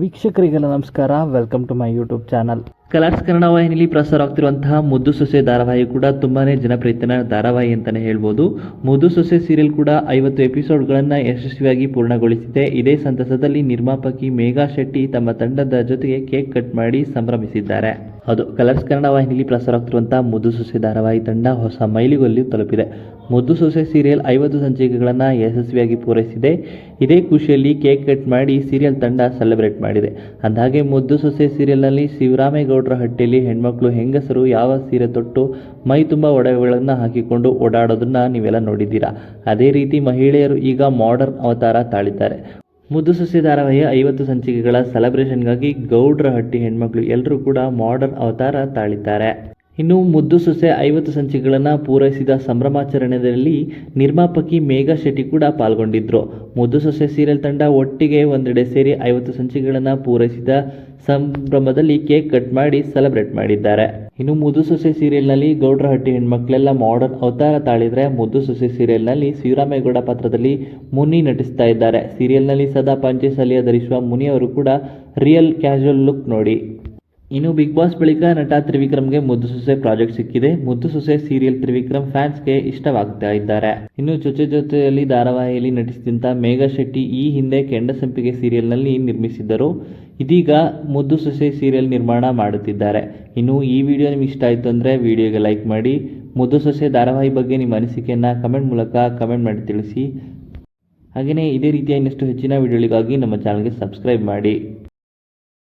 ವೀಕ್ಷಕರಿಗೆಲ್ಲ ನಮಸ್ಕಾರ. Welcome to my YouTube channel Colors Kannada ವಾಹಿನಿಯಲ್ಲಿ ಪ್ರಸಾರ ಪ್ರಸಾರವಾಗ್ತಿರುವಂತಹ ಮುದ್ದು ಸೊಸೆ ಧಾರಾವಾಹಿ ಕೂಡ ತುಂಬಾನೇ ಜನಪ್ರಿಯತನ ಧಾರಾವಾಹಿ ಅಂತಾನೆ ಹೇಳ್ಬೋದು. ಮುದ್ದು ಸೊಸೆ ಸೀರಿಯಲ್ ಕೂಡ ಐವತ್ತು ಎಪಿಸೋಡ್ಗಳನ್ನು ಯಶಸ್ವಿಯಾಗಿ ಪೂರ್ಣಗೊಳಿಸಿದೆ. ಇದೇ ಸಂತಸದಲ್ಲಿ ನಿರ್ಮಾಪಕಿ ಮೇಘಾ ಶೆಟ್ಟಿ ತಮ್ಮ ತಂಡದ ಜೊತೆಗೆ ಕೇಕ್ ಕಟ್ ಮಾಡಿ ಸಂಭ್ರಮಿಸಿದ್ದಾರೆ. ಹೌದು ಕಲರ್ಸ್ ಕನ್ನಡ ವಾಹಿನಿಯಲ್ಲಿ ಪ್ರಸಾರ ಪ್ರಸಾರವಾಗ್ತಿರುವಂತಹ ಮುದ್ದು ಸೊಸೆ ಧಾರಾವಾಹಿ ತಂಡ ಹೊಸ ಮೈಲಿಗಲ್ಲಿ ತಲುಪಿದೆ. ಮುದ್ದು ಸೊಸೆ ಸೀರಿಯಲ್ ಐವತ್ತು ಸಂಚಿಕೆಗಳನ್ನು ಯಶಸ್ವಿಯಾಗಿ ಪೂರೈಸಿದೆ. ಇದೇ ಖುಷಿಯಲ್ಲಿ ಕೇಕ್ ಕಟ್ ಮಾಡಿ ಸೀರಿಯಲ್ ತಂಡ ಸೆಲೆಬ್ರೇಟ್ ಮಾಡಿದೆ. ಅಂದಹಾಗೆ ಮುದ್ದು ಸೊಸೆ ಸೀರಿಯಲ್ನಲ್ಲಿ ಶಿವರಾಮೇಗೌಡರ ಹಟ್ಟಿಯಲ್ಲಿ ಹೆಣ್ಮಕ್ಳು ಹೆಂಗಸರು ಯಾವ ಸೀರೆ ತೊಟ್ಟು ಮೈ ತುಂಬ ಒಡವೆಗಳನ್ನು ಹಾಕಿಕೊಂಡು ಓಡಾಡೋದನ್ನ ನೀವೆಲ್ಲ ನೋಡಿದ್ದೀರಾ? ಅದೇ ರೀತಿ ಮಹಿಳೆಯರು ಈಗ ಮಾಡರ್ನ್ ಅವತಾರ ತಾಳಿದ್ದಾರೆ. ಮುದ್ದು ಸೊಸೆ ಧಾರಾವಾಹಿಯ ಐವತ್ತು ಸಂಚಿಕೆಗಳ ಸೆಲೆಬ್ರೇಷನ್ಗಾಗಿ ಗೌಡ್ರ ಹಟ್ಟಿ ಹೆಣ್ಮಕ್ಳು ಎಲ್ಲರೂ ಕೂಡ ಮಾಡರ್ನ್ ಅವತಾರ ತಾಳಿದ್ದಾರೆ. ಇನ್ನು ಮುದ್ದು ಸೊಸೆ ಐವತ್ತು ಸಂಚಿಕೆಗಳನ್ನು ಪೂರೈಸಿದ ಸಂಭ್ರಮಾಚರಣೆಯಲ್ಲಿ ನಿರ್ಮಾಪಕಿ ಮೇಘಾ ಶೆಟ್ಟಿ ಕೂಡ ಪಾಲ್ಗೊಂಡಿದ್ರು. ಮುದ್ದು ಸೊಸೆ ಸೀರಿಯಲ್ ತಂಡ ಒಟ್ಟಿಗೆ ಒಂದೆಡೆ ಸೇರಿ ಐವತ್ತು ಸಂಚಿಕೆಗಳನ್ನು ಪೂರೈಸಿದ ಸಂಭ್ರಮದಲ್ಲಿ ಕೇಕ್ ಕಟ್ ಮಾಡಿ ಸೆಲೆಬ್ರೇಟ್ ಮಾಡಿದ್ದಾರೆ. ಇನ್ನು ಮುದ್ದು ಸೊಸೆ ಸೀರಿಯಲ್ನಲ್ಲಿ ಗೌಡ್ರಹಟ್ಟಿ ಹೆಣ್ಮಕ್ಳೆಲ್ಲ ಮಾಡರ್ನ್ ಅವತಾರ ತಾಳಿದ್ರೆ ಮುದ್ದು ಸೊಸೆ ಸೀರಿಯಲ್ನಲ್ಲಿ ಶಿವರಾಮೇಗೌಡ ಪಾತ್ರದಲ್ಲಿ ಮುನಿ ನಟಿಸ್ತಾ ಇದ್ದಾರೆ. ಸೀರಿಯಲ್ನಲ್ಲಿ ಸದಾ ಪಂಚೆ ಸಲಿಯ ಧರಿಸುವ ಮುನಿ ಅವರು ಕೂಡ ರಿಯಲ್ ಕ್ಯಾಶುವಲ್ ಲುಕ್ ನೋಡಿ. ಇನ್ನು ಬಿಗ್ ಬಾಸ್ ಬಳಿಕ ನಟ ತ್ರಿವಿಕ್ರಮ್ಗೆ ಮುದ್ದು ಸೊಸೆ ಪ್ರಾಜೆಕ್ಟ್ ಸಿಕ್ಕಿದೆ. ಮುದ್ದು ಸೊಸೆ ಸೀರಿಯಲ್ ತ್ರಿವಿಕ್ರಮ್ ಫ್ಯಾನ್ಸ್ಗೆ ಇಷ್ಟವಾಗ್ತಾ ಇದ್ದಾರೆ. ಇನ್ನು ಜೊತೆ ಜೊತೆಯಲ್ಲಿ ಧಾರಾವಾಹಿಯಲ್ಲಿ ನಟಿಸಿದಂತ ಮೇಘಾ ಶೆಟ್ಟಿ ಈ ಹಿಂದೆ ಕೆಂಡಸಂಪಿಗೆ ಸೀರಿಯಲ್ನಲ್ಲಿ ನಿರ್ಮಿಸಿದ್ದರು. ಇದೀಗ ಮುದ್ದು ಸೊಸೆ ಸೀರಿಯಲ್ ನಿರ್ಮಾಣ ಮಾಡುತ್ತಿದ್ದಾರೆ. ಇನ್ನು ಈ ವಿಡಿಯೋ ನಿಮ್ಗೆ ಇಷ್ಟ ಆಯಿತು ಅಂದರೆ ವಿಡಿಯೋಗೆ ಲೈಕ್ ಮಾಡಿ. ಮುದ್ದು ಸೊಸೆ ಧಾರಾವಾಹಿ ಬಗ್ಗೆ ನಿಮ್ಮ ಅನಿಸಿಕೆಯನ್ನು ಕಮೆಂಟ್ ಮೂಲಕ ಕಮೆಂಟ್ ಮಾಡಿ ತಿಳಿಸಿ. ಹಾಗೆಯೇ ಇದೇ ರೀತಿಯ ಇನ್ನಷ್ಟು ಹೆಚ್ಚಿನ ವಿಡಿಯೋಗಳಿಗಾಗಿ ನಮ್ಮ ಚಾನಲ್ಗೆ ಸಬ್ಸ್ಕ್ರೈಬ್ ಮಾಡಿ.